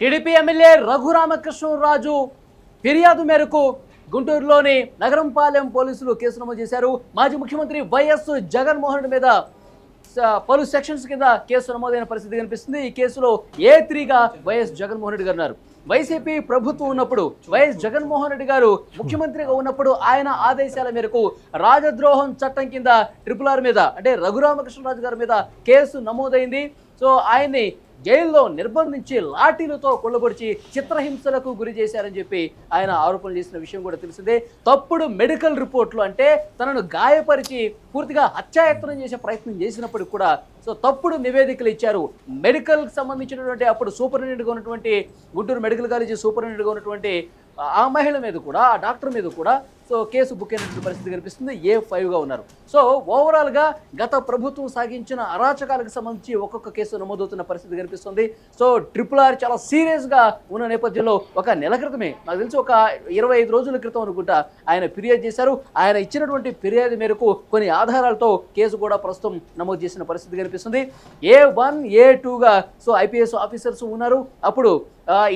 TDP MLA Raghuramakrishnaraju ఫిర్యాదు మేరకు గుంటూరులోని నగరంపాలెం పోలీసులు కేసు నమోదు చేశారు. మాజీ ముఖ్యమంత్రి వైఎస్ జగన్మోహన్ రెడ్డి మీద పలు సెక్షన్స్ కింద కేసు నమోదైన పరిస్థితి కనిపిస్తుంది. ఈ కేసులో ఏ త్రీగా వైఎస్ జగన్మోహన్ రెడ్డి గారు ఉన్నారు? వైసీపీ ప్రభుత్వం ఉన్నప్పుడు వైఎస్ జగన్మోహన్ రెడ్డి గారు ముఖ్యమంత్రిగా ఉన్నప్పుడు ఆయన ఆదేశాల మేరకు రాజద్రోహం చట్టం కింద ట్రిపుల్ ఆర్ మీద అంటే రఘురామకృష్ణరాజు గారి మీద కేసు నమోదైంది. సో ఆయన్ని జైల్లో నిర్బంధించి లాఠీలతో కొల్లబొడిచి చిత్రహింసలకు గురి చేశారని చెప్పి ఆయన ఆరోపణలు చేసిన విషయం కూడా తెలిసిందే. తప్పుడు మెడికల్ రిపోర్ట్లు అంటే తనను గాయపరిచి పూర్తిగా హత్యాయత్నం చేసే ప్రయత్నం చేసినప్పటికి కూడా సో తప్పుడు నివేదికలు ఇచ్చారు. మెడికల్కి సంబంధించినటువంటి అప్పుడు సూపరింటెండెంట్గా ఉన్నటువంటి గుంటూరు మెడికల్ కాలేజీ సూపరింటెండెంట్గా ఉన్నటువంటి ఆ మహిళ మీద కూడా ఆ డాక్టర్ మీద కూడా సో కేసు బుక్ అయినటువంటి పరిస్థితి కనిపిస్తుంది. ఏ ఫైవ్గా ఉన్నారు. సో ఓవరాల్గా గత ప్రభుత్వం సాగించిన అరాచకాలకు సంబంధించి ఒక్కొక్క కేసు నమోదవుతున్న పరిస్థితి కనిపిస్తుంది. సో ట్రిపుల్ ఆర్ చాలా సీరియస్గా ఉన్న నేపథ్యంలో ఒక నెల క్రితమే నాకు తెలిసి ఒక ఇరవై ఐదు రోజుల క్రితం అనుకుంటా ఆయన ఫిర్యాదు చేశారు. ఆయన ఇచ్చినటువంటి ఫిర్యాదు మేరకు కొన్ని ఆధారాలతో కేసు కూడా ప్రస్తుతం నమోదు చేసిన పరిస్థితి కనిపిస్తుంది. ఏ వన్ ఏ టూగా సో ఐపీఎస్ ఆఫీసర్స్ ఉన్నారు. అప్పుడు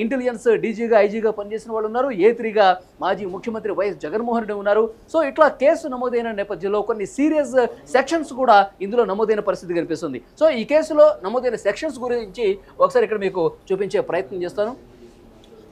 ఇంటెలిజెన్స్ డీజీగా ఐజీగా పనిచేసిన వాళ్ళు ఉన్నారు. ఏ త్రీగా మాజీ ముఖ్యమంత్రి వైఎస్ జగన్మోహన్ రెడ్డి ఉన్నారు. సో ఇట్లా కేసు నమోదైన నేపథ్యంలో కొన్ని సీరియస్ సెక్షన్స్ కూడా ఇందులో నమోదైన పరిస్థితి కనిపిస్తుంది. సో ఈ కేసులో నమోదైన సెక్షన్స్ గురించి ఒకసారి ఇక్కడ మీకు చూపించే ప్రయత్నం చేస్తాను.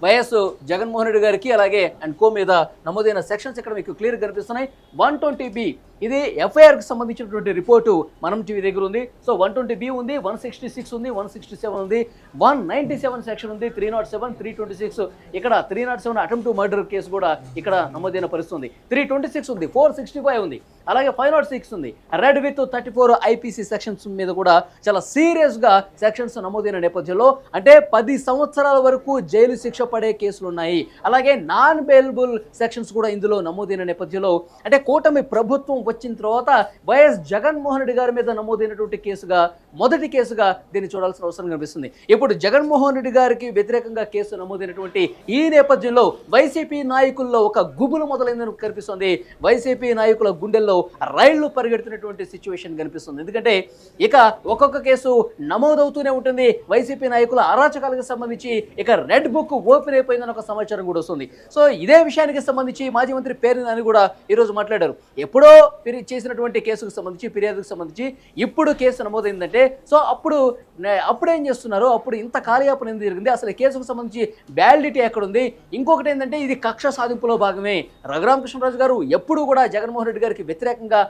వైఎస్ జగన్మోహన్ రెడ్డి గారికి అలాగే అండ్ కో మీద నమోదైన సెక్షన్స్ ఇక్కడ మీకు క్లియర్ కనిపిస్తున్నాయి. వన్ ట్వంటీ బి ఇది ఎఫ్ఐఆర్కి సంబంధించినటువంటి రిపోర్టు మనం టీవీ దగ్గర ఉంది. సో వన్ ట్వంటీ బి ఉంది వన్ సిక్స్టీ సిక్స్ ఉంది వన్ సిక్స్టీ సెవెన్ ఉంది వన్ నైంటీ సెవెన్ సెక్షన్ ఉంది three nought seven three twenty six. ఇక్కడ three nought seven attempt murder case కూడా ఇక్కడ నమోదైన పరిస్థితి ఉంది. త్రీ ట్వంటీ సిక్స్ ఉంది ఫోర్ సిక్స్టీ ఫైవ్ ఉంది అలాగే ఫైవ్ నాట్ సిక్స్ ఉంది. Read with thirty four IPC sections మీద కూడా చాలా సీరియస్గా సెక్షన్స్ నమోదైన నేపథ్యంలో అంటే పది సంవత్సరాల వరకు జైలు శిక్ష పడే కేసులు ఉన్నాయి. అలాగే నాన్ బెయిలబుల్ సెక్షన్స్ కూడా ఇందులో నమోదైన నేపథ్యంలో అంటే కూటమి ప్రభుత్వం వచ్చిన తర్వాత వైఎస్ జగన్మోహన్ రెడ్డి గారి మీద నమోదైనటువంటి కేసుగా మొదటి కేసుగా దీన్ని చూడాల్సిన అవసరం కనిపిస్తుంది. ఇప్పుడు జగన్మోహన్ రెడ్డి గారికి వ్యతిరేకంగా కేసు నమోదైనటువంటి ఈ నేపథ్యంలో వైసీపీ నాయకుల్లో ఒక గుబులు మొదలైందని కనిపిస్తుంది. వైసీపీ నాయకుల గుండెల్లో రైళ్ళు పరిగెడుతున్నటువంటి సిచ్యువేషన్ కనిపిస్తుంది. ఎందుకంటే ఇక ఒక్కొక్క కేసు నమోదవుతూనే ఉంటుంది. వైసీపీ నాయకుల అరాచకాలకు సంబంధించి ఇక రెడ్ బుక్ ఓపెన్ అయిపోయిందని ఒక సమాచారం కూడా వస్తుంది. సో ఇదే విషయానికి సంబంధించి మాజీ మంత్రి పేరు అని కూడా ఈరోజు మాట్లాడారు. ఎప్పుడో చేసినటువంటి కేసుకు సంబంధించి ఫిర్యాదుకు సంబంధించి ఇప్పుడు కేసు నమోదైందంటే సో అప్పుడు అప్పుడేం అప్పుడు ఏం చేస్తున్నారు? అప్పుడు ఇంత కాలయాపన ఎందుకు జరిగింది? అసలు కేసుకు సంబంధించి వ్యాలిడిటీ ఎక్కడ ఉంది ఇంకొకటి ఏంటంటే ఇది కక్ష సాధింపులో భాగమే. రఘురామకృష్ణరాజు గారు ఎప్పుడు కూడా జగన్మోహన్ రెడ్డి గారికి వ్యతిరేకంగా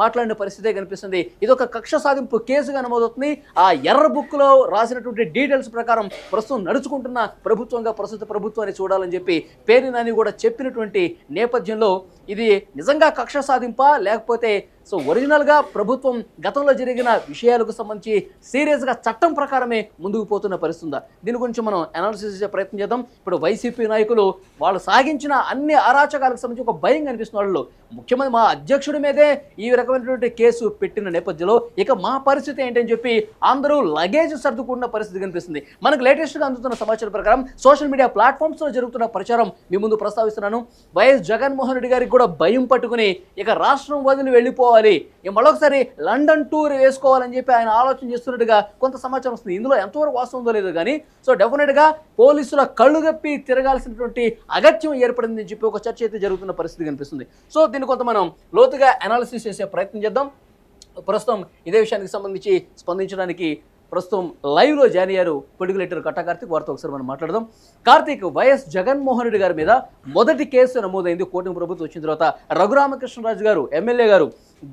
మాట్లాడిన పరిస్థితే కనిపిస్తుంది. ఇది ఒక కక్ష సాధింపు కేసుగా నమోదవుతుంది. ఆ ఎర్ర బుక్లో రాసినటువంటి డీటెయిల్స్ ప్రకారం ప్రస్తుతం నడుచుకుంటున్న ప్రభుత్వంగా ప్రస్తుత ప్రభుత్వాన్ని చూడాలని చెప్పి పేరు నాని కూడా చెప్పినటువంటి నేపథ్యంలో ఇది నిజంగా కక్ష సాధింపా? లేకపోతే సో ఒరిజినల్గా ప్రభుత్వం గతంలో జరిగిన విషయాలకు సంబంధించి సీరియస్గా చట్టం ప్రకారమే ముందుకు పోతున్న పరిస్థితుందా? దీని గురించి మనం అనాలిసిస్ చేసే ప్రయత్నం చేద్దాం. ఇప్పుడు వైసీపీ నాయకులు వాళ్ళు సాగించిన అన్ని అరాచకాలకు సంబంధించి ఒక భయం కనిపిస్తున్న వాళ్ళు. ముఖ్యమంత్రి మా అధ్యక్షుడి మీదే ఈ రకమైనటువంటి కేసు పెట్టిన నేపథ్యంలో ఇక మా పరిస్థితి ఏంటని చెప్పి అందరూ లగేజ్ సర్దుకున్న పరిస్థితి కనిపిస్తుంది. మనకు లేటెస్ట్గా అందుతున్న సమాచారం ప్రకారం సోషల్ మీడియా ప్లాట్ఫామ్స్లో జరుగుతున్న ప్రచారం మీ ముందు ప్రస్తావిస్తున్నాను. వైఎస్ జగన్మోహన్ రెడ్డి గారికి కూడా భయం పట్టుకుని ఇక రాష్ట్రం వదిలి వెళ్ళిపోవాలి. ఇక మరొకసారి లండన్ టూర్ వేసుకోవాలని చెప్పి ఆయన ఆలోచన చేస్తున్నట్టుగా కొంత సమాచారం వస్తుంది. ఇందులో ఎంతవరకు వాస్తవం ఉందో కానీ సో డెఫినెట్గా పోలీసుల కళ్ళు గప్పి తిరగాల్సినటువంటి అగత్యం ఏర్పడిందని చెప్పి ఒక చర్చ అయితే జరుగుతున్న పరిస్థితి కనిపిస్తుంది. సో దీన్ని కొంత మనం లోతుగా అనాలిసిస్ చేసే ప్రయత్నం చేద్దాం. ప్రస్తుతం ఇదే విషయానికి సంబంధించి స్పందించడానికి ప్రస్తుతం లైవ్లో జాయిన్ అయ్యారు పొలిటికల్ ఎడిటర్ కట్టా కార్తీక్ వారితో ఒకసారి మనం మాట్లాడదాం. కార్తీక్ వైఎస్ జగన్మోహన్ రెడ్డి గారి మీద మొదటి కేసు నమోదైంది. కూటమి ప్రభుత్వం వచ్చిన తర్వాత రఘురామకృష్ణరాజు గారు ఎమ్మెల్యే గారు.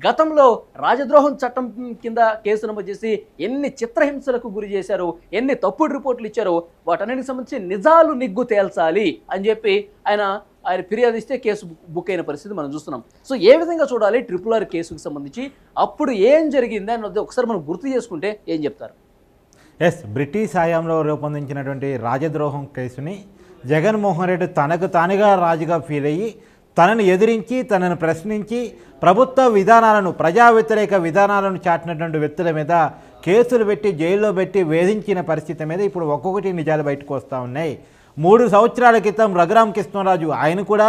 గతంలో రాజద్రోహం చట్టం కింద కేసు నమోదు చేసి ఎన్ని చిత్రహింసలకు గురి చేశారు ఎన్ని తప్పుడు రిపోర్ట్లు ఇచ్చారో వాటన్నిటికి సంబంధించి నిజాలు నిగ్గు తేల్చాలి అని చెప్పి ఆయన ఆయన ఫిర్యాదు ఇస్తే కేసు బుక్- బుక్ అయిన పరిస్థితి మనం చూస్తున్నాం. సో ఏ విధంగా చూడాలి ట్రిపుల్ ఆర్ కేసుకు సంబంధించి? అప్పుడు ఏం జరిగింది అని ఒకసారి మనం గుర్తు చేసుకుంటే ఏం చెప్తారు? ఎస్ బ్రిటిష్ హయాంలో రూపొందించినటువంటి రాజద్రోహం కేసుని జగన్మోహన్ రెడ్డి తనకు తానుగా రాజుగా ఫీల్ అయ్యి తనను ఎదిరించి తనను ప్రశ్నించి ప్రభుత్వ విధానాలను ప్రజా వ్యతిరేక విధానాలను చాటినటువంటి వ్యక్తుల మీద కేసులు పెట్టి జైల్లో పెట్టి వేధించిన పరిస్థితి మీద ఇప్పుడు ఒక్కొక్కటి నిజాలు బయటకు వస్తూ ఉన్నాయి. మూడు సంవత్సరాల క్రితం రఘురామ కృష్ణరాజు ఆయన కూడా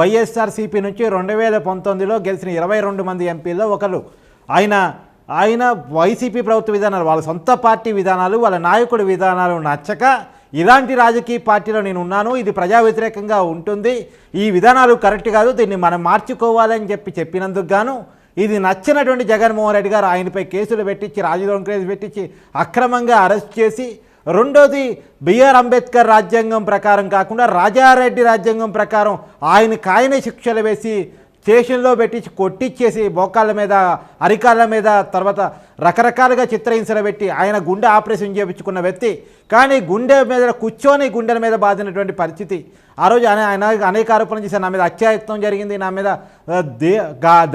వైఎస్ఆర్సీపీ నుంచి రెండు వేల పంతొమ్మిదిలో గెలిచిన ఇరవై రెండు మంది ఎంపీల్లో ఒకరు. ఆయన ఆయన వైసీపీ ప్రభుత్వ విధానాలు వాళ్ళ సొంత పార్టీ విధానాలు వాళ్ళ నాయకుడి విధానాలు నచ్చక ఇలాంటి రాజకీయ పార్టీలో నేను ఉన్నాను ఇది ప్రజా వ్యతిరేకంగా ఉంటుంది ఈ విధానాలు కరెక్ట్ కాదు దీన్ని మనం మార్చుకోవాలని చెప్పి చెప్పినందుకు గాను ఇది నచ్చినటువంటి జగన్మోహన్ రెడ్డి గారు ఆయనపై కేసులు పెట్టించి రాజధాని కేసు పెట్టించి అక్రమంగా అరెస్ట్ చేసి రెండోది బిఆర్ అంబేద్కర్ రాజ్యాంగం ప్రకారం కాకుండా రాజారెడ్డి రాజ్యాంగం ప్రకారం ఆయనకు ఆయనే శిక్షలు వేసి స్టేషన్లో పెట్టించి కొట్టిచ్చేసి మోకాళ్ళ మీద అరికాళ్ళ మీద తర్వాత రకరకాలుగా చిత్రహింసలు పెట్టి ఆయన గుండె ఆపరేషన్ చేయించుకున్న వ్యక్తి. కానీ గుండె మీద కూర్చొని గుండెల మీద బాధినటువంటి పరిస్థితి. ఆ రోజు ఆయన ఆయన అనేక ఆరోపణలు చేశారు. నా మీద అత్యాయత్నం జరిగింది. నా మీద దే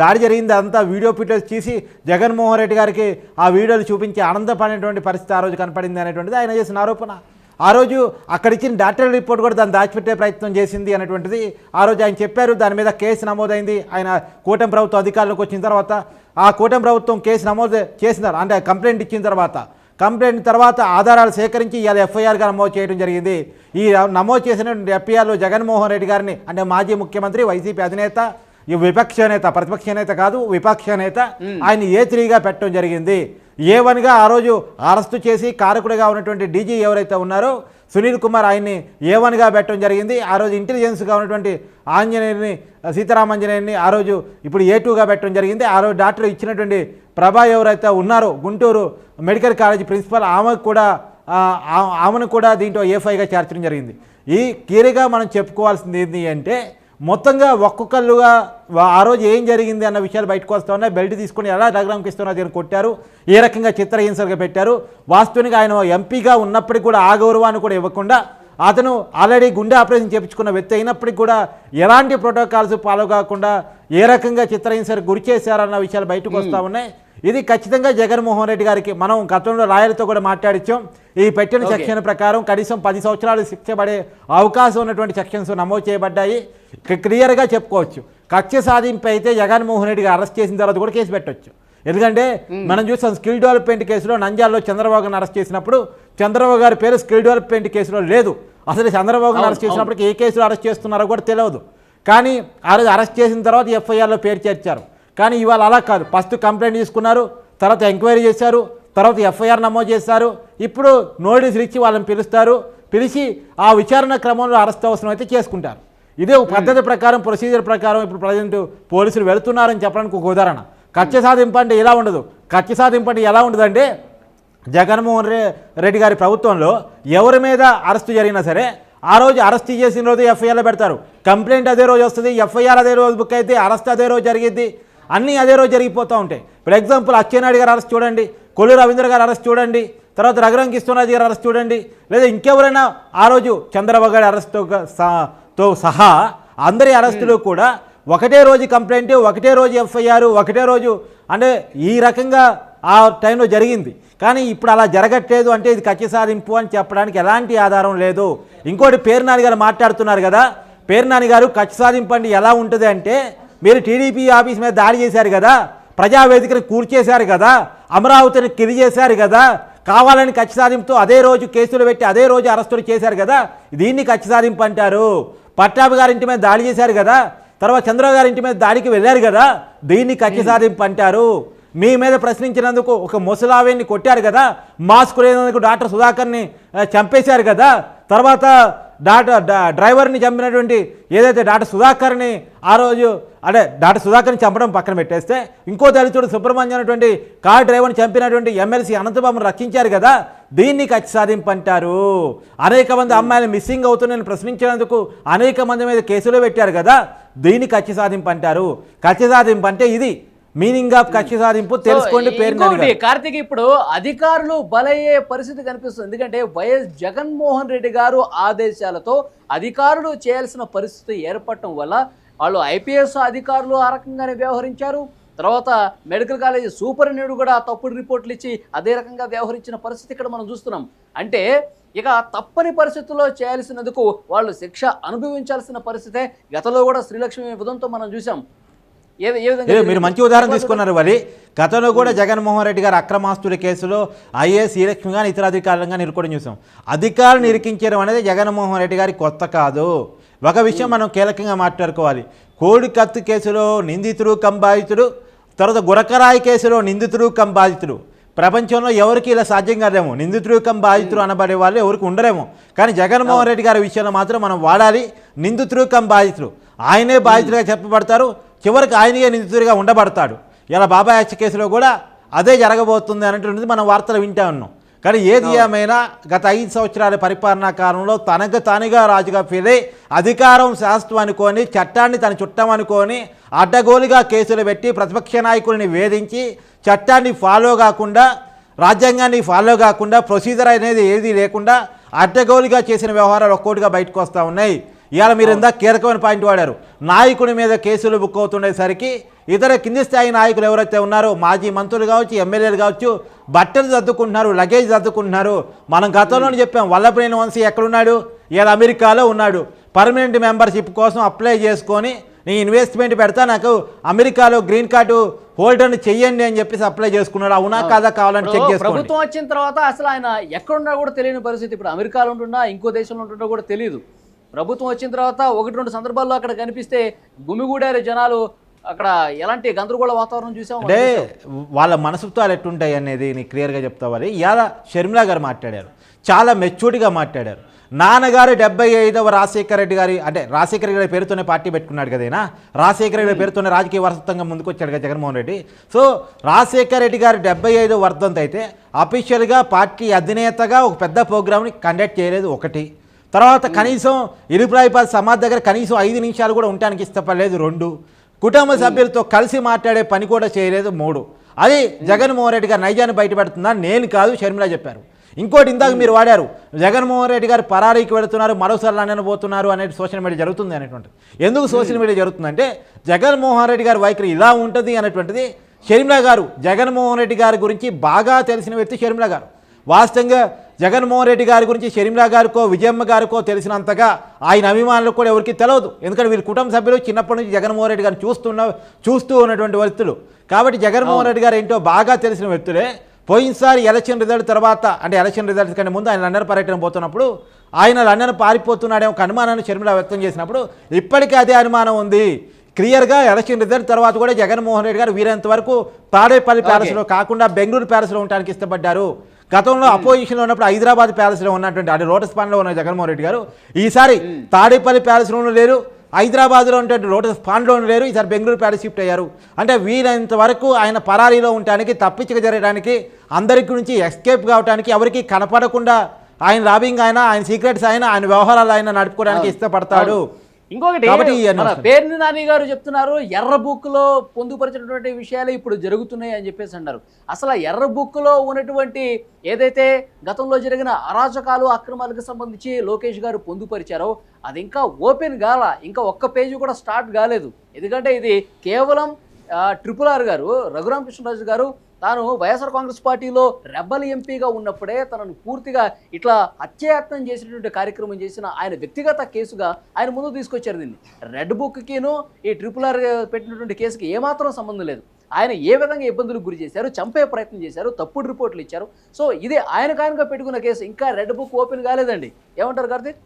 దాడి జరిగింది. అంతా వీడియో ఫిటోస్ తీసి జగన్మోహన్ రెడ్డి గారికి ఆ వీడియోలు చూపించి ఆనందపడినటువంటి పరిస్థితి ఆ రోజు కనపడింది అనేటువంటిది ఆయన చేసిన ఆరోపణ. ఆ రోజు అక్కడ ఇచ్చిన డాక్టర్ రిపోర్ట్ కూడా దాన్ని దాచిపెట్టే ప్రయత్నం చేసింది అనేటువంటిది ఆ రోజు ఆయన చెప్పారు. దాని మీద కేసు నమోదైంది. ఆయన కూటమి ప్రభుత్వం అధికారంలోకి వచ్చిన తర్వాత ఆ కూటమి ప్రభుత్వం కేసు నమోదు చేసినారు అంటే కంప్లైంట్ ఇచ్చిన తర్వాత కంప్లైంట్ తర్వాత ఆధారాలు సేకరించి ఇవాళ ఎఫ్ఐఆర్గా నమోదు చేయడం జరిగింది. ఈ నమోదు చేసిన ఎఫ్ఐఆర్లో జగన్మోహన్ రెడ్డి గారిని అంటే మాజీ ముఖ్యమంత్రి వైసీపీ అధినేత ఈ విపక్ష నేత ప్రతిపక్ష నేత కాదు విపక్ష నేత ఆయన ఏ త్రీగా పెట్టడం జరిగింది? ఏ వన్గా ఆ రోజు అరెస్టు చేసి కారకుడిగా ఉన్నటువంటి డీజీ ఎవరైతే ఉన్నారో సునీల్ కుమార్ ఆయన్ని ఏ వన్గా పెట్టడం జరిగింది. ఆ రోజు ఇంటెలిజెన్స్గా ఉన్నటువంటి ఆంజనేయుని సీతారామాంజనేయుని ఆ రోజు ఇప్పుడు ఏ టూగా పెట్టడం జరిగింది. ఆ రోజు డాక్టర్ ఇచ్చినటువంటి ప్రభా ఎవరైతే ఉన్నారో గుంటూరు మెడికల్ కాలేజ్ ప్రిన్సిపల్ ఆమెకు కూడా ఆ, ఆమెను కూడా దీంట్లో ఏ ఫైవ్గా చేర్చడం జరిగింది. ఈ కీరిగా మనం చెప్పుకోవాల్సింది ఏంటి అంటే మొత్తంగా ఒక్కొక్కళ్ళుగా వా- ఆ రోజు ఏం జరిగింది అన్న విషయాలు బయటకు వస్తూ ఉన్నాయి. బెల్ట్ తీసుకొని ఎలా డగ్రామ్కి ఇస్తున్నా దీన్ని కొట్టారు. ఏ రకంగా చిత్రహింసలుగా పెట్టారు. వాస్తవానికి ఆయన ఎంపీగా ఉన్నప్పటికీ కూడా ఆ గౌరవాన్ని కూడా ఇవ్వకుండా అతను ఆల్రెడీ గుండె ఆపరేషన్ చేయించుకున్న వ్యక్తి అయినప్పటికీ కూడా ఎలాంటి ప్రోటోకాల్స్ ఫాలో కాకుండా ఏ రకంగా చిత్రహింసకు గురి చేశారన్న విషయాలు బయటకు వస్తూ ఉన్నాయి. ఇది ఖచ్చితంగా జగన్మోహన్ రెడ్డి గారికి మనం గతంలో లాయర్తో కూడా మాట్లాడించాం ఈ పెట్టిన. సెక్షన్ ప్రకారం కనీసం పది సంవత్సరాలు శిక్ష పడే అవకాశం ఉన్నటువంటి సెక్షన్స్ నమోదు చేయబడ్డాయి. క్లియర్గా చెప్పుకోవచ్చు. కక్ష సాధింపు అయితే జగన్మోహన్ రెడ్డి గారు అరెస్ట్ చేసిన తర్వాత కూడా కేసు పెట్టొచ్చు. ఎందుకంటే మనం చూసాం స్కిల్ డెవలప్మెంట్ కేసులో నంద్యాలలో చంద్రబాబు గారిని అరెస్ట్ చేసినప్పుడు చంద్రబాబు గారి పేరు స్కిల్ డెవలప్మెంట్ కేసులో లేదు. అసలు చంద్రబాబు అరెస్ట్ చేసినప్పటికీ ఏ కేసులో అరెస్ట్ చేస్తున్నారో కూడా తెలియదు కానీ ఆ రోజు అరెస్ట్ చేసిన తర్వాత ఎఫ్ఐఆర్లో పేరు చేర్చారు. కానీ ఇవాళ అలా కాదు. ఫస్ట్ కంప్లైంట్ తీసుకున్నారు తర్వాత ఎంక్వైరీ చేశారు తర్వాత ఎఫ్ఐఆర్ నమోదు చేశారు. ఇప్పుడు నోటీసులు ఇచ్చి వాళ్ళని పిలుస్తారు. పిలిచి ఆ విచారణ క్రమంలో అరెస్ట్ అవసరం అయితే చేసుకుంటారు. ఇదే ఒక పద్ధతి ప్రకారం ప్రొసీజర్ ప్రకారం ఇప్పుడు ప్రజెంట్ పోలీసులు వెళుతున్నారని చెప్పడానికి ఒక ఉదాహరణ. కక్ష సాధింపు అంటే ఎలా ఉండదు? కక్ష సాధింపు అంటే ఎలా ఉండదంటే జగన్మోహన్ రెడ్డి గారి ప్రభుత్వంలో ఎవరి మీద అరెస్టు జరిగినా సరే ఆ రోజు అరెస్ట్ చేసిన రోజు ఎఫ్ఐఆర్లో పెడతారు. కంప్లైంట్ అదే రోజు వస్తుంది ఎఫ్ఐఆర్ అదే రోజు బుక్ అయితే అరెస్ట్ అదే రోజు జరిగిద్ది. అన్నీ అదే రోజు జరిగిపోతూ ఉంటాయి. ఫర్ ఎగ్జాంపుల్ అచ్చెన్నాయుడు గారు అరెస్ట్ చూడండి కొల్లు రవీంద్ర గారు అరెస్ట్ చూడండి తర్వాత రఘురాం కృష్ణరాజు గారు అరెస్ట్ చూడండి లేదా ఇంకెవరైనా ఆ రోజు చంద్రబాబు గారి అరెస్ట్తో సహా- అందరి అరెస్టులు కూడా ఒకటే రోజు కంప్లైంట్ ఒకటే రోజు ఎఫ్ఐఆర్ ఒకటే రోజు అంటే ఈ రకంగా ఆ టైంలో జరిగింది. కానీ ఇప్పుడు అలా జరగట్లేదు అంటే ఇది కక్ష సాధింపు అని చెప్పడానికి ఎలాంటి ఆధారం లేదు. ఇంకోటి పేరునాని గారు మాట్లాడుతున్నారు కదా పేరునాని గారు కక్ష సాధింపు అంటే ఎలా ఉంటుంది అంటే మీరు టీడీపీ ఆఫీస్ మీద దాడి చేశారు కదా ప్రజావేదికను కూల్చేశారు కదా అమరావతిని కిరి చేశారు కదా కావాలని కక్ష సాధింపుతో అదే రోజు కేసులు పెట్టి అదే రోజు అరెస్టులు చేశారు కదా దీన్ని కక్ష సాధింపు అంటారు. పట్టాభి గారి ఇంటి మీద దాడి చేశారు కదా తర్వాత చంద్రబాబు గారి ఇంటి మీద దాడికి వెళ్ళారు కదా దీన్ని కక్ష సాధింపు అంటారు. మీ మీద ప్రశ్నించినందుకు ఒక ముసలావేని కొట్టారు కదా మాస్క్ లేనందుకు డాక్టర్ సుధాకర్ని చంపేశారు కదా తర్వాత డాక్టర్ డ్రైవర్ని చంపినటువంటి ఏదైతే డాక్టర్ సుధాకర్ని ఆ రోజు అదే డాక్టర్ సుధాకర్ని చంపడం పక్కన పెట్టేస్తే ఇంకో దళితుడు సుబ్రహ్మణ్యం అనేటువంటి కార్ డ్రైవర్ని చంపినటువంటి ఎమ్మెల్సీ అనంతబాబును రక్షించారు కదా దీన్ని ఖచ్చి సాధింపు అంటారు అనేక మంది అమ్మాయిలు మిస్సింగ్ అవుతున్నాయని ప్రశ్నించినందుకు అనేక మంది మీద కేసులు పెట్టారు కదా దీన్ని కక్ష సాధింపు అంటారు సాధింపంటే సాధింపు అంటే ఇది మీనింగ్ ఆఫ్ కక్ష సాధింపు తెలుసుకోండి పేరు. కార్తీక్ ఇప్పుడు అధికారులు బలయ్యే పరిస్థితి కనిపిస్తుంది. ఎందుకంటే వైఎస్ జగన్మోహన్ రెడ్డి గారు ఆదేశాలతో అధికారులు చేయాల్సిన పరిస్థితి ఏర్పడటం వల్ల వాళ్ళు ఐపీఎస్ అధికారులు ఆ రకంగానే వ్యవహరించారు. తర్వాత మెడికల్ కాలేజ్ సూపరింటెండెంట్ కూడా తప్పుడు రిపోర్ట్లు ఇచ్చి అదే రకంగా వ్యవహరించిన పరిస్థితి ఇక్కడ మనం చూస్తున్నాం. అంటే ఇక తప్పని పరిస్థితుల్లో చేయాల్సినందుకు వాళ్ళు శిక్ష అనుభవించాల్సిన పరిస్థితే గతంలో కూడా శ్రీలక్ష్మి ఉదంతో మనం చూసాం మీరు మంచి ఉదాహరణ? తీసుకున్నారు వలి గతంలో కూడా జగన్మోహన్ రెడ్డి గారు అక్రమాస్తుల కేసులో ఐఏఎస్ ఈలక్ష్మి కానీ ఇతర అధికారులుగా నిరుకోవడం చూసాం. అధికారులు ఇరికించడం అనేది జగన్మోహన్ రెడ్డి గారి కొత్త కాదు. ఒక విషయం మనం కీలకంగా మాట్లాడుకోవాలి. కోడి కత్తు కేసులో నిందితుడు కంబాధితుడు తర్వాత గురకరాయి కేసులో నిందితుడు కంబాధితుడు. ప్రపంచంలో ఎవరికి ఇలా సాధ్యం కాదేమో? నిందితుడు కం బాధితుడు అనబడే వాళ్ళు ఎవరికి ఉండరేమో? కానీ జగన్మోహన్ రెడ్డి గారి విషయంలో మాత్రం మనం వాడాలి. నిందితుడు కం బాధితుడు ఆయనే బాధితుడిగా చెప్పబడతారు. చివరికి ఆయనకే నిందితుడిగా ఉండబడతాడు. ఇలా బాబాయ్ హత్య కేసులో కూడా అదే జరగబోతుంది అనేటువంటిది మనం వార్తలు వింటా ఉన్నాం. కానీ ఏది ఏమైనా గత ఐదు సంవత్సరాల పరిపాలనా కాలంలో తనకు తానుగా రాజుగా ఫీల్ అధికారం శాస్త్రం అనుకొని చట్టాన్ని తన చుట్టం అనుకొని అడ్డగోలుగా కేసులు పెట్టి ప్రతిపక్ష నాయకుల్ని వేధించి చట్టాన్ని ఫాలో కాకుండా రాజ్యాంగాన్ని ఫాలో కాకుండా ప్రొసీజర్ అనేది ఏది లేకుండా అడ్డగోలుగా చేసిన వ్యవహారాలు ఒక్కోటిగా బయటకు వస్తూ ఉన్నాయి. ఇవాళ మీరు ఇందాక కీలకమైన పాయింట్ వాడారు. నాయకుడి మీద కేసులు బుక్ అవుతుండేసరికి ఇతర కింది స్థాయి నాయకులు ఎవరైతే ఉన్నారో మాజీ మంత్రులు కావచ్చు ఎమ్మెల్యేలు కావచ్చు బట్టలు సర్దుకుంటున్నారు లగేజ్ సర్దుకుంటున్నారు. మనం గతంలోనే చెప్పాం వల్లభనేని వంశీ ఎక్కడున్నాడు? ఇవాళ అమెరికాలో ఉన్నాడు. పర్మనెంట్ మెంబర్షిప్ కోసం అప్లై చేసుకొని నేను ఇన్వెస్ట్మెంట్ పెడతా నాకు అమెరికాలో గ్రీన్ కార్డు హోల్డర్ని చెయ్యండి అని చెప్పేసి అప్లై చేసుకున్నాడు. అవునా కాదా కావాలని చెక్ చేసుకోండి. ప్రభుత్వం వచ్చిన తర్వాత అసలు ఆయన ఎక్కడున్నా కూడా తెలియని పరిస్థితి. ఇప్పుడు అమెరికాలో ఉంటున్నా ఇంకో దేశంలో ఉంటున్నా కూడా తెలియదు. ప్రభుత్వం వచ్చిన తర్వాత ఒకటి రెండు సందర్భాల్లో అక్కడ కనిపిస్తే గుమిగూడారు జనాలు అక్కడ ఎలాంటి గందరగోళ వాతావరణం చూసాం అంటే వాళ్ళ మనసుత్వాలు ఎట్టుంటాయి అనేది నీకు క్లియర్గా చెప్తావాలి ఇవాళ షర్మిలా గారు మాట్లాడారు. చాలా మెచ్యూర్డ్గా మాట్లాడారు. నాన్నగారు డెబ్బై ఐదవ రాజశేఖర రెడ్డి గారి అంటే రాజశేఖర రెడ్డి గారి పేరుతోనే పార్టీ పెట్టుకున్నాడు కదేనా రాజశేఖర రెడ్డి పేరుతోనే రాజకీయ వారసత్వంగా ముందుకు వచ్చాడు కదా జగన్మోహన్ రెడ్డి. సో రాజశేఖర రెడ్డి గారి డెబ్బై ఐదవ వర్ధంతి అయితే అఫీషియల్గా పార్టీ అధినేతగా ఒక పెద్ద ప్రోగ్రామ్ని కండక్ట్ చేయలేదు ఒకటి. తర్వాత కనీసం ఇరుప్రాయపాల్ సమాజ్ దగ్గర కనీసం ఐదు నిమిషాలు కూడా ఉండటానికి ఇష్టపడలేదు రెండు. కుటుంబ సభ్యులతో కలిసి మాట్లాడే పని కూడా చేయలేదు మూడు. అది జగన్మోహన్ రెడ్డి గారు నైజాన్ని బయటపెడుతుందా నేను కాదు షర్మిల చెప్పారు. ఇంకోటి ఇందాక మీరు వాడారు జగన్మోహన్ రెడ్డి గారు పరారీకి వెళుతున్నారు మరోసారి లండన్ పోతున్నారు అనేది సోషల్ మీడియా జరుగుతుంది అనేటువంటిది. ఎందుకు సోషల్ మీడియా జరుగుతుందంటే జగన్మోహన్ రెడ్డి గారి వైఖరి ఇలా ఉంటుంది అనేటువంటిది షర్మిల గారు జగన్మోహన్ రెడ్డి గారి గురించి బాగా తెలిసిన వ్యక్తి షర్మిల గారు. వాస్తవంగా జగన్మోహన్ రెడ్డి గారి గురించి షర్మిలా గారికో విజయమ్మ గారికో తెలిసినంతగా ఆయన అభిమానులకు కూడా ఎవరికి తెలియదు ఎందుకంటే వీళ్ళ కుటుంబ సభ్యులు చిన్నప్పటి నుంచి జగన్మోహన్ రెడ్డి గారిని చూస్తున్న చూస్తూ ఉన్నటువంటి వ్యక్తులు. కాబట్టి జగన్మోహన్ రెడ్డి గారు ఏంటో బాగా తెలిసిన వ్యక్తులే. పోయినసారి ఎలక్షన్ రిజల్ట్ తర్వాత అంటే ఎలక్షన్ రిజల్ట్ కంటే ముందు ఆయన లండన్ పర్యటన పోతున్నప్పుడు ఆయన లండన్ పారిపోతున్నాడేమో ఒక అనుమానాన్ని షర్మిల వ్యక్తం చేసినప్పుడు ఇప్పటికీ అదే అనుమానం ఉంది. క్లియర్గా ఎలక్షన్ రిజల్ట్ తర్వాత కూడా జగన్మోహన్ రెడ్డి గారు వీరంత వరకు తాడేపల్లి ప్యాలెస్లో కాకుండా బెంగళూరు ప్యాలెస్లో ఉండడానికి ఇష్టపడ్డారు. గతంలో అపోజిషన్లో ఉన్నప్పుడు హైదరాబాద్ ప్యాలెస్లో ఉన్నటువంటి అంటే లోటస్ పాండ్లో ఉన్న జగన్మోహన్ రెడ్డి గారు ఈసారి తాడేపల్లి ప్యాలెస్లోనూ లేరు హైదరాబాద్లో ఉన్నటువంటి లోటస్ పాండ్లోనూ లేరు ఈసారి బెంగళూరు ప్యాలెస్ షిఫ్ట్ అయ్యారు. అంటే వీలైనంత వరకు ఆయన పరారీలో ఉండటానికి తప్పించక జరగడానికి అందరికి నుంచి ఎస్కేప్ కావడానికి ఎవరికి కనపడకుండా ఆయన రాబింగ్ ఆయన ఆయన సీక్రెట్స్ ఆయన ఆయన వ్యవహారాలు ఆయన నడుపుకోవడానికి ఇష్టపడతాడు. ఇంకొకటి మన. పేర్ని నాని గారు చెప్తున్నారు ఎర్ర బుక్లో పొందుపరిచినటువంటి విషయాలు ఇప్పుడు జరుగుతున్నాయి అని చెప్పేసి అన్నారు అసలు ఎర్ర బుక్లో ఉన్నటువంటి ఏదైతే గతంలో జరిగిన అరాచకాలు అక్రమాలకు సంబంధించి లోకేష్ గారు పొందుపరిచారో అది ఇంకా ఓపెన్ కాల ఇంకా ఒక్క పేజీ కూడా స్టార్ట్ కాలేదు ఎందుకంటే ఇది కేవలం ట్రిపుల్ ఆర్ గారు రఘురామ కృష్ణరాజు గారు తాను వైఎస్ఆర్ కాంగ్రెస్ పార్టీలో రెబ్బల్ ఎంపీగా ఉన్నప్పుడే తనను పూర్తిగా ఇట్లా హత్యాయత్నం చేసినటువంటి కార్యక్రమం చేసిన ఆయన వ్యక్తిగత కేసుగా ఆయన ముందు తీసుకొచ్చారు దీన్ని. రెడ్ బుక్కిను ఈ ట్రిపుల్ ఆర్ పెట్టినటువంటి కేసుకి ఏమాత్రం సంబంధం లేదు. ఆయన ఏ విధంగా ఇబ్బందులకు గురి చేశారు చంపే ప్రయత్నం చేశారు తప్పుడు రిపోర్ట్లు ఇచ్చారు. సో ఇది ఆయనకు ఆయనగా పెట్టుకున్న కేసు. ఇంకా రెడ్ బుక్ ఓపెన్ కాలేదండి. ఏమంటారు కార్తీక్?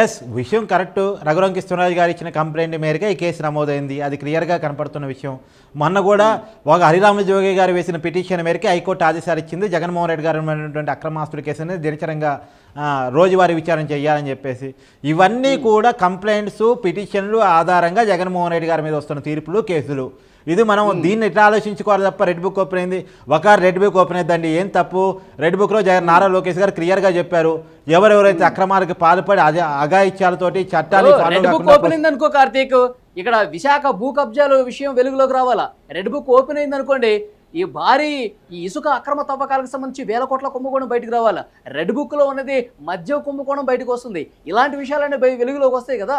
ఎస్ విషయం కరెక్ట్ రఘురం కృష్ణరాజు గారు ఇచ్చిన కంప్లైంట్ మేరకే ఈ కేసు నమోదైంది. అది క్లియర్గా కనపడుతున్న విషయం. మొన్న కూడా ఒక హరిరామ జోగి గారు వేసిన పిటిషన్ మేరకే హైకోర్టు ఆదేశాలు ఇచ్చింది. జగన్మోహన్ రెడ్డి గారు ఉన్నటువంటి అక్రమాస్తుల కేసుని దినచరంగా రోజువారీ విచారణ చేయాలని చెప్పేసి. ఇవన్నీ కూడా కంప్లైంట్స్ పిటిషన్లు ఆధారంగా జగన్మోహన్ రెడ్డి గారి మీద వస్తున్న తీర్పులు కేసులు. ఇది మనం దీన్ని ఎట్లా ఆలోచించుకోవాలి తప్ప రెడ్ బుక్ ఓపెన్ అయింది. ఒక రెడ్ బుక్ ఓపెన్ అయిద్దండి. ఏం తప్పు? రెడ్ బుక్లో జగన్ నారా లోకేష్ గారు క్లియర్గా చెప్పారు. ఎవరెవరైతే అక్రమాలకు పాల్పడి అదే అగాయిత్యాలతోటి రెడ్ బుక్ ఓపెన్ అయింది అనుకో కార్తీక్. ఇక్కడ విశాఖ భూ కబ్జాలు విషయం వెలుగులోకి రావాలా? రెడ్ బుక్ ఓపెన్ అయింది అనుకోండి ఈ భారీ ఈ ఇసుక అక్రమ తవ్వకాలకు సంబంధించి వేల కోట్ల కుంభకోణం బయటకు రావాలా? రెడ్ బుక్లో ఉన్నది మద్య కుంభకోణం బయటకు వస్తుంది. ఇలాంటి విషయాలన్నీ వెలుగులోకి వస్తాయి కదా?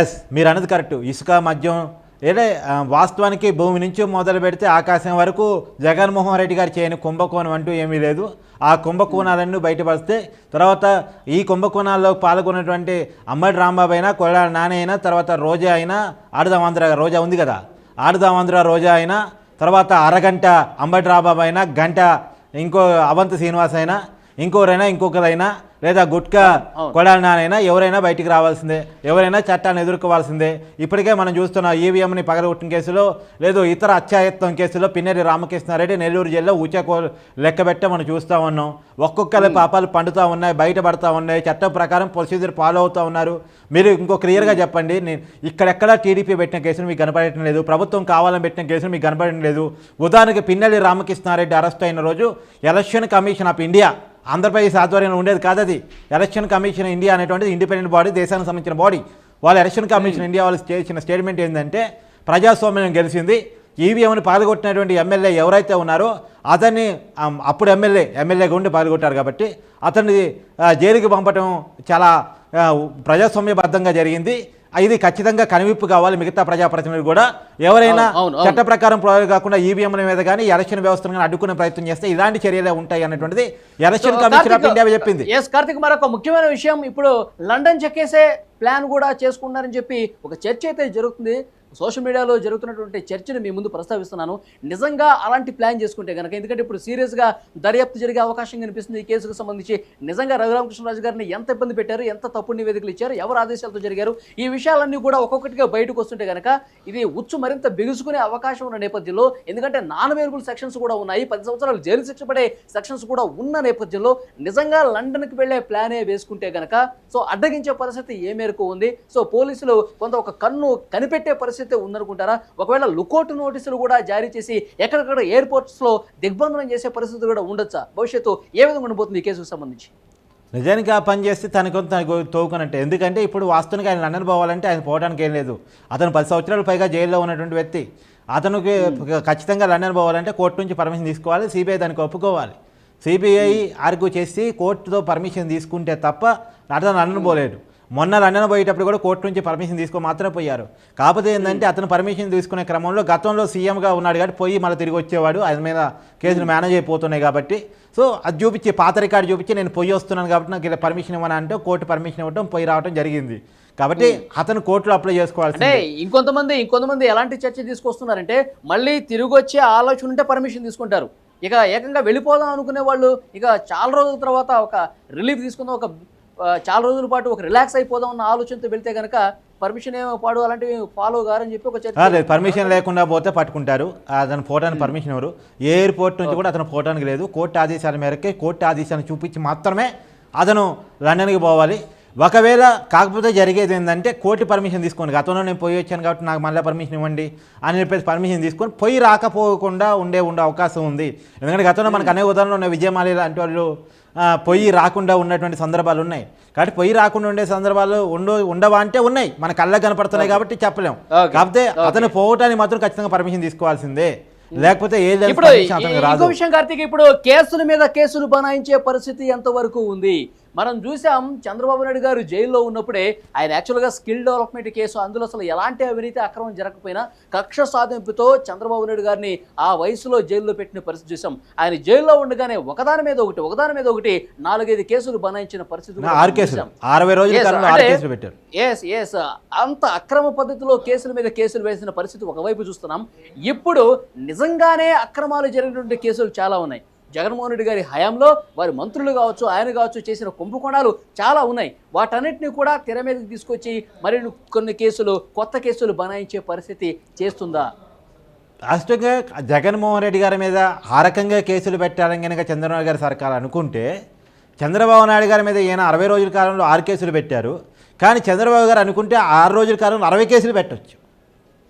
ఎస్ మీరు అన్నది కరెక్ట్ ఇసుక మద్యం ఏదే వాస్తవానికి భూమి నుంచి మొదలు పెడితే ఆకాశం వరకు జగన్మోహన్ రెడ్డి గారు చేయని కుంభకోణం అంటూ ఏమీ లేదు. ఆ కుంభకోణాలన్నీ బయటపడితే తర్వాత ఈ కుంభకోణాల్లో పాల్గొన్నటువంటి అమ్మడి రాంబాబు అయినా కొడాల నాని అయినా తర్వాత రోజా అయినా ఆడదామాంధ్ర రోజా ఉంది కదా. ఆడదామాంధ్ర రోజా అయినా తర్వాత అరగంట అంబటి రాంబాబు అయినా గంట ఇంకో అవంత శ్రీనివాస్ అయినా ఇంకోరైనా ఇంకొకరైనా లేదా గుట్కా. కొడాలనైనా ఎవరైనా బయటికి రావాల్సిందే ఎవరైనా చట్టాన్ని ఎదుర్కోవాల్సిందే. ఇప్పటికే మనం చూస్తున్న ఈవీఎంని పగలగొట్టిన కేసులో లేదు ఇతర అత్యాయత్వం కేసులో పిన్నెరి రామకృష్ణారెడ్డి నెల్లూరు జిల్లా ఊచకో లెక్కబెట్ట మనం చూస్తూ ఉన్నాం. ఒక్కొక్కరి పాపాలు పండుతూ ఉన్నాయి బయటపడతా ఉన్నాయి చట్టం ప్రకారం ప్రొసీజర్ ఫాలో అవుతూ ఉన్నారు. మీరు ఇంకో క్లియర్గా చెప్పండి నేను ఇక్కడెక్కడా టీడీపీ పెట్టిన కేసులు మీకు కనపడటం లేదు ప్రభుత్వం కావాలని పెట్టిన కేసులు మీకు కనపడటం లేదు. ఉదాహరణకి పిన్నెల్లి రామకృష్ణారెడ్డి అరెస్ట్ అయిన రోజు election commission of India Andhra Pradesh ఆధ్వర్యంలో ఉండేది కాదది ఎలక్షన్ కమిషన్ ఇండియా అనేటువంటిది ఇండిపెండెంట్ బాడీ దేశానికి సంబంధించిన బాడీ. వాళ్ళ ఎలక్షన్ కమిషన్ ఇండియా వాళ్ళు చేసిన స్టేట్మెంట్ ఏంటంటే ప్రజాస్వామ్యం గెలిచింది. ఈవీఎంని పాల్గొట్టినటువంటి ఎమ్మెల్యే ఎవరైతే ఉన్నారో అతన్ని అప్పుడు ఎమ్మెల్యే ఎమ్మెల్యేగా ఉండి పాల్గొట్టారు కాబట్టి అతన్ని జైలుకి పంపటం చాలా ప్రజాస్వామ్యబద్ధంగా జరిగింది. ఇది ఖచ్చితంగా కనువిప్పు కావాలి మిగతా ప్రజాప్రతినిధులు కూడా. ఎవరైనా. చట్ట ప్రకారం కాకుండా ఈవీఎంల మీద కానీ ఎలక్షన్ వ్యవస్థను కానీ అడ్డుకునే ప్రయత్నం చేస్తే ఇలాంటి చర్యలే ఉంటాయి అన్నటువంటిది ఎలక్షన్ కమిషన్ ఆఫ్ ఇండియా చెప్పింది. ఎస్ కార్తిక్ మరొక ముఖ్యమైన విషయం ఇప్పుడు లండన్ చెక్కేసే ప్లాన్ కూడా చేసుకున్నారని చెప్పి ఒక చర్చ అయితే జరుగుతుంది. సోషల్ మీడియాలో జరుగుతున్నటువంటి చర్చను మీ ముందు ప్రస్తావిస్తున్నాను. నిజంగా అలాంటి ప్లాన్ చేసుకుంటే కనుక ఎందుకంటే ఇప్పుడు సీరియస్గా దర్యాప్తు జరిగే అవకాశం కనిపిస్తుంది ఈ కేసుకు సంబంధించి. నిజంగా రఘురామకృష్ణరాజు గారిని ఎంత ఇబ్బంది పెట్టారు ఎంత తప్పుడు నివేదికలు ఇచ్చారు ఎవరు ఆదేశాలతో జరిగారు ఈ విషయాలన్నీ కూడా ఒక్కొక్కటిగా బయటకు వస్తుంటే కనుక ఇది ఉచ్చు మరింత బిగుసుకునే అవకాశం ఉన్న నేపథ్యంలో ఎందుకంటే నాన్ అవైలబుల్ సెక్షన్స్ కూడా ఉన్నాయి పది సంవత్సరాలు జైలు శిక్ష పడే సెక్షన్స్ కూడా ఉన్న నేపథ్యంలో నిజంగా లండన్కి వెళ్ళే ప్లానే వేసుకుంటే కనుక సో అడ్డగించే పరిస్థితి ఏ మేరకు ఉంది? సో పోలీసులు కొంత ఒక కన్ను కనిపెట్టే పరిస్థితి ఉందనుకుంటారా? ఒకవేళ లుకౌట్ నోటీసులు కూడా జారీ చేసి ఎక్కడెక్కడ ఎయిర్పోర్ట్స్లో దిగ్బంధనం చేసే పరిస్థితి కూడా ఉండొచ్చా? భవిష్యత్తు ఏ విధంగా ఉండబోతుంది ఈ కేసుకు సంబంధించి? నిజానికి ఆ పని చేస్తే తనకు తోకునంటే ఎందుకంటే ఇప్పుడు వాస్తవానికి ఆయన లండన్ పోవాలంటే ఆయన పోవడానికి ఏం లేదు. అతను పది సంవత్సరాలు పైగా జైల్లో ఉన్నటువంటి వ్యక్తి. అతనికి ఖచ్చితంగా లండన్ పోవాలంటే కోర్టు నుంచి పర్మిషన్ తీసుకోవాలి సిబిఐ దానికి ఒప్పుకోవాలి. సిబిఐ ఆర్గ్యూ చేసి కోర్టుతో పర్మిషన్ తీసుకుంటే తప్ప అతను లండన్ పోలేడు. మొన్న లండన్ పోయేటప్పుడు కూడా కోర్టు నుంచి పర్మిషన్ తీసుకొని మాత్రమే పోయారు. కాకపోతే ఏంటంటే అతను పర్మిషన్ తీసుకునే క్రమంలో గతంలో సీఎంగా ఉన్నాడు కాబట్టి పోయి మళ్ళీ తిరిగి వచ్చేవాడు. ఆయన మీద కేసులు మేనేజ్ అయిపోతున్నాయి కాబట్టి. సో అది చూపించి పాత రికార్డు చూపించి నేను పోయి వస్తున్నాను కాబట్టి నాకు ఇలా పర్మిషన్ ఇవ్వను అంటే కోర్టు పర్మిషన్ ఇవ్వడం పోయి రావడం జరిగింది. కాబట్టి అతను కోర్టులో అప్లై అంటే చేసుకోవాల్సిందే ఇంకొంతమంది ఇంకొంతమంది ఎలాంటి చర్చ తీసుకొస్తున్నారంటే మళ్ళీ తిరిగి వచ్చే ఆలోచన ఉంటే పర్మిషన్ తీసుకుంటారు. ఇక ఏకంగా వెళ్ళిపోదాం అనుకునే వాళ్ళు ఇక చాలా రోజుల తర్వాత ఒక రిలీఫ్ తీసుకుందాం ఒక చాలా రోజుల పాటు ఒక రిలాక్స్ అయిపోదాం అన్న ఆలోచనతో వెళ్తే కనుక పర్మిషన్ ఏమో పాడు అలాంటివి ఫాలో కారని చెప్పి ఒక చర్చ పర్మిషన్ లేకుండా పోతే పట్టుకుంటారు. అతను పోవడానికి పర్మిషన్ ఎవరు? ఎయిర్పోర్ట్ నుంచి కూడా అతను పోవడానికి లేదు. కోర్టు ఆదేశాల మేరకే కోర్టు ఆదేశాలను చూపించి మాత్రమే అతను లండన్కి పోవాలి. ఒకవేళ కాకపోతే జరిగేది ఏంటంటే కోర్టు పర్మిషన్ తీసుకోండి. గతంలో నేను పోయి వచ్చాను కాబట్టి నాకు మళ్ళీ పర్మిషన్ ఇవ్వండి అని చెప్పేసి పర్మిషన్ తీసుకొని పోయి రాకపోకుండా ఉండే ఉండే అవకాశం ఉంది. ఎందుకంటే గతంలో మనకు అనేక ఉదాహరణలు ఉన్నాయి. విజయమాలి లాంటి వాళ్ళు పొయ్యి రాకుండా ఉన్నటువంటి సందర్భాలు ఉన్నాయి. కాబట్టి పొయ్యి రాకుండా ఉండే సందర్భాలు ఉండు ఉండవా అంటే ఉన్నాయి. మన కళ్ళకు కనపడుతున్నాయి కాబట్టి చెప్పలేం. Okay. కాకపోతే అతను పోవటానికి మాత్రం ఖచ్చితంగా పర్మిషన్ తీసుకోవాల్సిందే. లేకపోతే ఇప్పుడు విషయం కార్తీక్ ఇప్పుడు కేసుల మీద కేసులు బనాయించే పరిస్థితి ఎంతవరకు ఉంది? మనం చూసాం చంద్రబాబు నాయుడు గారు జైల్లో ఉన్నప్పుడే ఆయన యాక్చువల్గా స్కిల్ డెవలప్మెంట్ కేసు అందులో అసలు ఎలాంటి అవినీతి అక్రమం జరగకపోయినా కక్ష సాధింపుతో చంద్రబాబు నాయుడు గారిని ఆ వయసులో జైల్లో పెట్టిన పరిస్థితి చూసాం. ఆయన జైల్లో ఉండగానే ఒకదాని మీద ఒకటి ఒకదాని మీద ఒకటి నాలుగైదు కేసులు బనాయించిన పరిస్థితి ఎస్ అంత అక్రమ పద్ధతిలో కేసుల మీద కేసులు వేసిన పరిస్థితి ఒకవైపు చూస్తున్నాం. ఇప్పుడు నిజంగానే అక్రమాలు జరిగినటువంటి కేసులు చాలా ఉన్నాయి. జగన్మోహన్ రెడ్డి గారి హయాంలో వారి మంత్రులు కావచ్చు ఆయన కావచ్చు చేసిన కుంభకోణాలు చాలా ఉన్నాయి. వాటన్నిటిని కూడా తెర మీదకి తీసుకొచ్చి మరి కొన్ని కేసులు కొత్త కేసులు బనాయించే పరిస్థితి చేస్తుందా? రాష్ట్రంగా జగన్మోహన్ రెడ్డి గారి మీద ఆ రకంగా కేసులు పెట్టాలని కనుక చంద్రబాబు గారి సర్కారు అనుకుంటే చంద్రబాబు నాయుడు గారి మీద ఈయన అరవై రోజుల కాలంలో ఆరు కేసులు పెట్టారు. కానీ చంద్రబాబు గారు అనుకుంటే ఆరు రోజుల కాలంలో అరవై కేసులు పెట్టొచ్చు.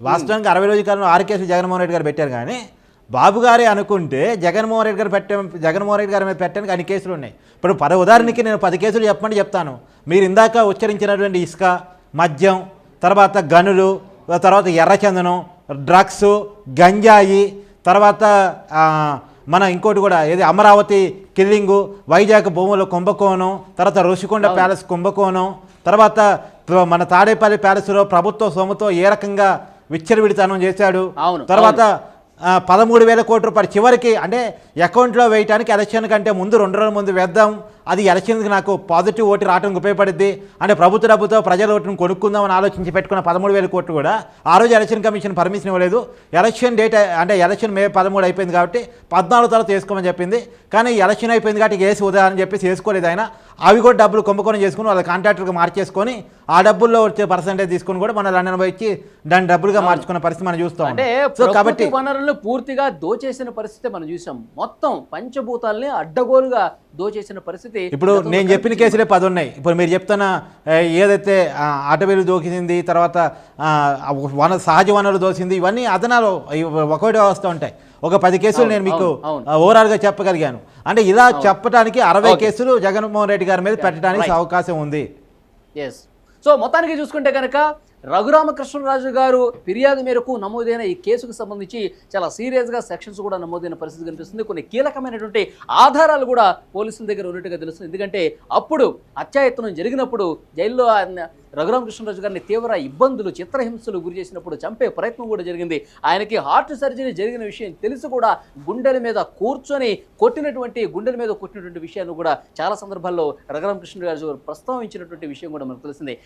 వాస్తవానికి అరవై రోజుల కాలంలో ఆరు కేసులు జగన్మోహన్ రెడ్డి గారు పెట్టారు కానీ బాబు గారే అనుకుంటే జగన్మోహన్ రెడ్డి గారు పెట్టే జగన్మోహన్ రెడ్డి గారి మీద పెట్టడానికి అన్ని కేసులు ఉన్నాయి. ఇప్పుడు పది ఉదాహరణకి నేను పది కేసులు చెప్పమని చెప్తాను. మీరు ఇందాక ఉచ్చరించినటువంటి ఇసుక మద్యం తర్వాత గనులు తర్వాత ఎర్రచందనం డ్రగ్స్ గంజాయి తర్వాత మన ఇంకోటి కూడా ఏది అమరావతి కిల్లింగు వైజాగ్ భూముల కుంభకోణం తర్వాత ఋషికొండ ప్యాలెస్ కుంభకోణం తర్వాత మన తాడేపల్లి ప్యాలెస్లో ప్రభుత్వ సొమ్ముతో ఏ రకంగా విచ్చలవిడితనం చేశాడు. తర్వాత పదమూడు వేల కోట్ల రూపాయలు చివరికి అంటే అకౌంట్లో వేయటానికి ఎలక్షన్ కంటే ముందు రెండు రోజుల ముందు వేద్దాం. అది ఎలక్షన్కి నాకు పాజిటివ్ ఓటు రావడానికి ఉపయోగపడుద్ది. అంటే ప్రభుత్వ డబ్బుతో ప్రజల ఓటును కొనుక్కుందామని ఆలోచించి పెట్టుకున్న పదమూడు వేల కోట్లు కూడా ఆ రోజు ఎలక్షన్ కమిషన్ పర్మిషన్ ఇవ్వలేదు. ఎలక్షన్ డేట్ అంటే ఎలక్షన్ మే పదమూడు అయిపోయింది కాబట్టి పద్నాలుగు తర్వాత వేసుకోమని చెప్పింది. కానీ ఎలక్షన్ అయిపోయింది కాబట్టి వేసి ఉదయం చెప్పేసి వేసుకోలేదు ఆయన. అవి కూడా డబ్బులు కుంభకోణం చేసుకుని వాళ్ళ కాంట్రాక్టర్కి మార్చేసుకొని ఆ డబ్బుల్లో వచ్చే పర్సంటేజ్ తీసుకుని కూడా మన లండన్ పోయి ఇచ్చి దాన్ని డబ్బులుగా మార్చుకున్న పరిస్థితి మనం చూస్తాం. అంటే సో కాబట్టి వనరులను పూర్తిగా దోచేసిన పరిస్థితి మనం చూసాం. మొత్తం పంచభూతాల్ని అడ్డగోలుగా దోచేసిన పరిస్థితి ఇప్పుడు నేను చెప్పిన. కేసులే పది ఉన్నాయి. ఇప్పుడు మీరు చెప్తున్న ఏదైతే అటవీలు దోకింది తర్వాత వన సహజ వనరులు దోసింది ఇవన్నీ అదనాలు ఒకటి వస్తూ ఉంటాయి. ఒక పది కేసులు నేను మీకు ఓవరాల్గా చెప్పగలిగాను. అంటే ఇలా చెప్పడానికి అరవై. కేసులు జగన్మోహన్ రెడ్డి గారి మీద పెట్టడానికి. అవకాశం ఉంది. ఎస్ సో మొత్తానికి చూసుకుంటే కనుక రఘురామకృష్ణరాజు గారు ఫిర్యాదు మేరకు నమోదైన ఈ కేసుకు సంబంధించి చాలా సీరియస్గా సెక్షన్స్ కూడా నమోదైన పరిస్థితి కనిపిస్తుంది. కొన్ని కీలకమైనటువంటి ఆధారాలు కూడా పోలీసుల దగ్గర ఉన్నట్టుగా తెలుస్తుంది. ఎందుకంటే అప్పుడు హత్యాయత్నం జరిగినప్పుడు జైల్లో ఆయన రఘురామకృష్ణరాజు గారిని తీవ్ర ఇబ్బందులు చిత్రహింసలు గురి చేసినప్పుడు చంపే ప్రయత్నం కూడా జరిగింది. ఆయనకి హార్ట్ సర్జరీ జరిగిన విషయం తెలిసి కూడా గుండెల మీద కూర్చొని కొట్టినటువంటి గుండెల మీద కొట్టినటువంటి విషయాన్ని కూడా చాలా సందర్భాల్లో రఘురామకృష్ణరాజు గారు ప్రస్తావించినటువంటి విషయం కూడా మనకు తెలిసింది.